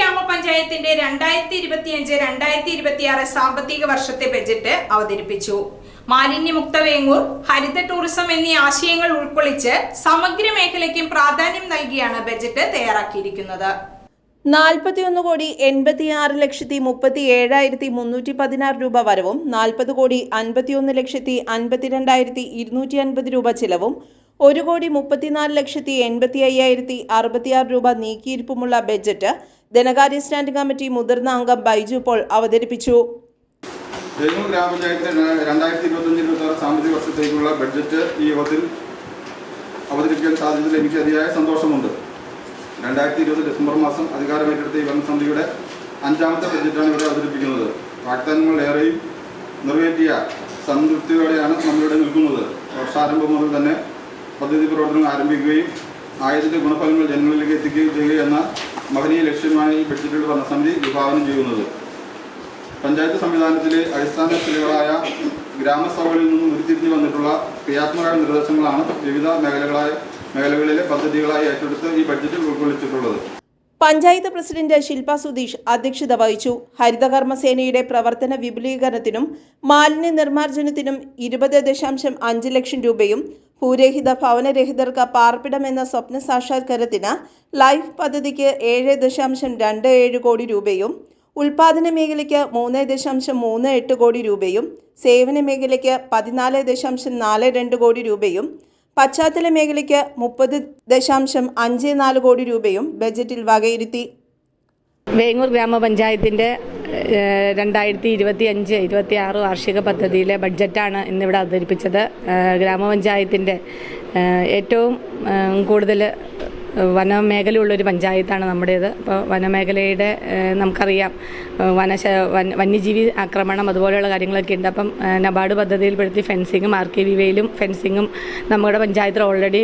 ഗ്രാമപഞ്ചായത്തിന്റെ രണ്ടായിരത്തി ഇരുപത്തിയഞ്ച് രണ്ടായിരത്തി ഇരുപത്തിയാറ് സാമ്പത്തിക വർഷത്തെ ബജറ്റ് അവതരിപ്പിച്ചു. മാലിന്യമുക്ത വേങ്ങൂർ ഹരിത ടൂറിസം എന്നീ ആശയങ്ങൾ ഉൾക്കൊള്ളിച്ച് സമഗ്ര മേഖലയ്ക്കും പ്രാധാന്യം നൽകിയാണ് ബജറ്റ് തയ്യാറാക്കിയിരിക്കുന്നത്. നാൽപ്പത്തിയൊന്ന് കോടി എൺപത്തിയാറ് ലക്ഷത്തി മുപ്പത്തി ഏഴായിരത്തി മുന്നൂറ്റി പതിനാറ് രൂപ വരവും നാൽപ്പത് കോടി അൻപത്തിയൊന്ന് ലക്ഷത്തി അൻപത്തിരണ്ടായിരത്തി ഇരുന്നൂറ്റി അൻപത് രൂപ ചിലവും ഒരു കോടി മുപ്പത്തിനാല് ലക്ഷത്തി എൺപത്തി അയ്യായിരത്തി അറുപത്തിയാറ് രൂപ നീക്കിയിരിപ്പുമുള്ള ബജറ്റ് ധനകാര്യ സ്റ്റാൻഡിംഗ് കമ്മിറ്റി മുതിർന്ന അംഗം ബൈജു പോൾ അവതരിപ്പിച്ചു. രണ്ടായിരത്തി സാമ്പത്തിക വർഷത്തേക്കുള്ള ബഡ്ജറ്റ് ഈ യോഗത്തിൽ അവതരിപ്പിക്കാൻ സാധിച്ചതിൽ എനിക്ക് അതിയായ സന്തോഷമുണ്ട്. രണ്ടായിരത്തി ഇരുപത് ഡിസംബർ മാസം അധികാരമേറ്റെടുത്ത ഈ ഭരണസമിതിയുടെ അഞ്ചാമത്തെ ബജറ്റാണ് ഇവിടെ അവതരിപ്പിക്കുന്നത്. വാഗ്ദാനങ്ങൾ ഏറെയും നിറവേറ്റിയ സംതൃപ്തിയോടെയാണ് നമ്മളിവിടെ നിൽക്കുന്നത്. വർഷാരംഭം മുതൽ തന്നെ പദ്ധതി പ്രവർത്തനം ആരംഭിക്കുകയും ആയതിന്റെ ഗുണഫലങ്ങൾ ജനങ്ങളിലേക്ക് എത്തിക്കുകയും ചെയ്യുക എന്ന മഹനീയ ലക്ഷ്യമായി വന്ന ഭരണസമിതി വിഭാവനം ചെയ്യുന്നത്. പഞ്ചായത്ത് സംവിധാനത്തിലെ അടിസ്ഥാന ശിലകളായ ഗ്രാമസഭകളിൽ നിന്നും ഉരുത്തിരിഞ്ഞു വന്നിട്ടുള്ള ക്രിയാത്മക നിർദ്ദേശങ്ങളാണ് വിവിധ മേഖലകളായ മേഖലകളിലെ പദ്ധതികളായി ഏറ്റെടുത്ത് ഈ ബഡ്ജറ്റിൽ ഉൾക്കൊള്ളിച്ചിട്ടുള്ളത്. പഞ്ചായത്ത് പ്രസിഡന്റ് ശില്പ സുധീഷ് അധ്യക്ഷത വഹിച്ചു. ഹരിതകർമ്മസേനയുടെ പ്രവർത്തന വിപുലീകരണത്തിനും മാലിന്യ നിർമ്മാർജനത്തിനും ഇരുപത് ദശാംശം അഞ്ച് ലക്ഷം രൂപയും ഭൂരഹിത ഭവനരഹിതർക്ക് പാർപ്പിടം എന്ന സ്വപ്ന സാക്ഷാത്കാരത്തിന് ലൈഫ് പദ്ധതിക്ക് ഏഴ് ദശാംശം രണ്ട് ഏഴ് കോടി രൂപയും ഉൽപാദന മേഖലയ്ക്ക് മൂന്ന് ദശാംശം മൂന്ന് എട്ട് കോടി രൂപയും സേവന മേഖലയ്ക്ക് പതിനാല് ദശാംശം നാല് രണ്ട് കോടി രൂപയും പശ്ചാത്തല മേഖലയ്ക്ക് മുപ്പത് ദശാംശം അഞ്ച് നാല് കോടി രൂപയും ബജറ്റിൽ വകയിരുത്തി. വേങ്ങൂർ ഗ്രാമപഞ്ചായത്തിന്റെ രണ്ടായിരത്തി ഇരുപത്തി അഞ്ച് ഇരുപത്തി ആറ് വാർഷിക പദ്ധതിയിലെ ബഡ്ജറ്റാണ് ഇന്നിവിടെ അവതരിപ്പിച്ചത്. ഗ്രാമപഞ്ചായത്തിന്റെ ഏറ്റവും കൂടുതൽ വനമേഖലയുള്ളൊരു പഞ്ചായത്താണ് നമ്മുടേത്. അപ്പോൾ വനമേഖലയുടെ നമുക്കറിയാം വന വന്യജീവി ആക്രമണം അതുപോലെയുള്ള കാര്യങ്ങളൊക്കെ ഉണ്ട്. അപ്പം നബാർഡ് പദ്ധതിയിൽപ്പെടുത്തി ഫെൻസിങ്ങും ആർ കെ വി വേയിലും ഫെൻസിങ്ങും നമ്മുടെ പഞ്ചായത്തിൽ ഓൾറെഡി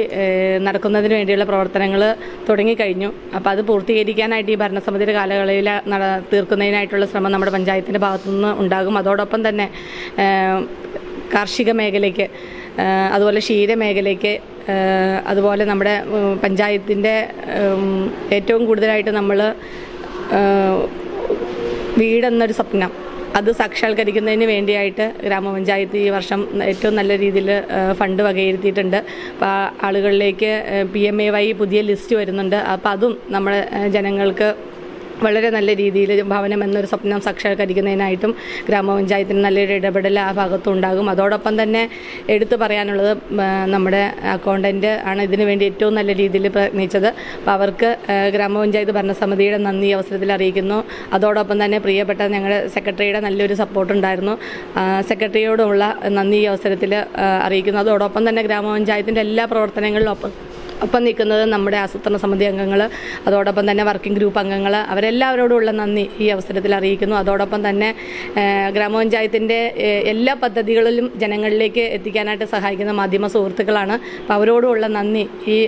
നടക്കുന്നതിന് വേണ്ടിയുള്ള പ്രവർത്തനങ്ങൾ തുടങ്ങിക്കഴിഞ്ഞു. അപ്പോൾ അത് പൂർത്തീകരിക്കാനായിട്ട് ഈ ഭരണസമിതിയുടെ കാലയളവിൽ നട തീർക്കുന്നതിനായിട്ടുള്ള ശ്രമം നമ്മുടെ പഞ്ചായത്തിന്റെ ഭാഗത്തുനിന്ന് ഉണ്ടാകും. അതോടൊപ്പം തന്നെ കാർഷിക മേഖലയ്ക്ക് അതുപോലെ ക്ഷീരമേഖലയ്ക്ക് അതുപോലെ നമ്മുടെ പഞ്ചായത്തിന്റെ ഏറ്റവും കൂടുതലായിട്ട് നമ്മൾ വീടെന്നൊരു സ്വപ്നം. അത് സാക്ഷാത്കരിക്കുന്നതിന് വേണ്ടിയായിട്ട് ഗ്രാമപഞ്ചായത്ത് ഈ വർഷം ഏറ്റവും നല്ല രീതിയിൽ ഫണ്ട് വകയിരുത്തിയിട്ടുണ്ട്. അപ്പോൾ ആളുകളിലേക്ക് പി എം എ വൈ പുതിയ ലിസ്റ്റ് വരുന്നുണ്ട്. അപ്പോൾ അതും നമ്മുടെ ജനങ്ങൾക്ക് വളരെ നല്ല രീതിയിൽ ഭവനം എന്നൊരു സ്വപ്നം സാക്ഷാത്കരിക്കുന്നതിനായിട്ടും ഗ്രാമപഞ്ചായത്തിന് നല്ലൊരു ഇടപെടൽ ആ ഭാഗത്തും ഉണ്ടാകും. അതോടൊപ്പം തന്നെ എടുത്തു പറയാനുള്ളത് നമ്മുടെ അക്കൗണ്ടന്റ് ആണ് ഇതിനു വേണ്ടി ഏറ്റവും നല്ല രീതിയിൽ പ്രയത്നിച്ചത്. അപ്പോൾ അവർക്ക് ഗ്രാമപഞ്ചായത്ത് ഭരണസമിതിയുടെ നന്ദി അവസരത്തിൽ അറിയിക്കുന്നു. അതോടൊപ്പം തന്നെ പ്രിയപ്പെട്ട ഞങ്ങളുടെ സെക്രട്ടറിയുടെ നല്ലൊരു സപ്പോർട്ട് ഉണ്ടായിരുന്നു. സെക്രട്ടറിയോടുള്ള നന്ദി അവസരത്തിൽ അറിയിക്കുന്നു. അതോടൊപ്പം തന്നെ ഗ്രാമപഞ്ചായത്തിന്റെ എല്ലാ പ്രവർത്തനങ്ങളിലും ഒപ്പം ഒപ്പം നിൽക്കുന്നത് നമ്മുടെ ആസൂത്രണ സമിതി അംഗങ്ങൾ അതോടൊപ്പം തന്നെ വർക്കിംഗ് ഗ്രൂപ്പ് അംഗങ്ങൾ അവരെല്ലാവരോടുമുള്ള നന്ദി ഈ അവസരത്തിൽ അറിയിക്കുന്നു. അതോടൊപ്പം തന്നെ ഗ്രാമപഞ്ചായത്തിന്റെ എല്ലാ പദ്ധതികളിലും ജനങ്ങളിലേക്ക് എത്തിക്കാനായിട്ട് സഹായിക്കുന്ന മാധ്യമ സുഹൃത്തുക്കളാണ്. അപ്പോൾ അവരോടുമുള്ള നന്ദി ഈ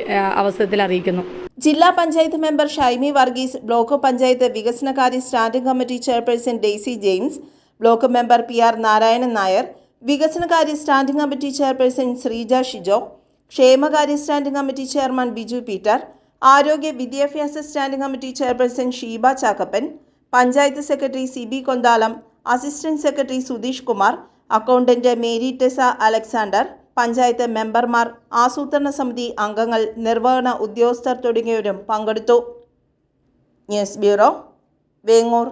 അവസരത്തിൽ അറിയിക്കുന്നു. ജില്ലാ പഞ്ചായത്ത് മെമ്പർ ഷൈമി വർഗീസ് ബ്ലോക്ക് പഞ്ചായത്ത് വികസനകാര്യ standing committee chairperson Daisy James block member P R Narayanan Nair വികസനകാര്യ standing committee chairperson Sreeja Shijo ക്ഷേമകാര്യ standing committee chairman Biju Peter ആരോഗ്യ വിദ്യാഭ്യാസ standing committee chairperson Sheeba Chackappan panchayat secretary C B Konthalam assistant secretary Sudheesh Kumar accountant Mary Tessa Alexander panchayat മെമ്പർമാർ ആസൂത്രണ സമിതി അംഗങ്ങൾ നിർവഹണ ഉദ്യോഗസ്ഥർ തുടങ്ങിയവരും പങ്കെടുത്തു. News bureau Vengoor.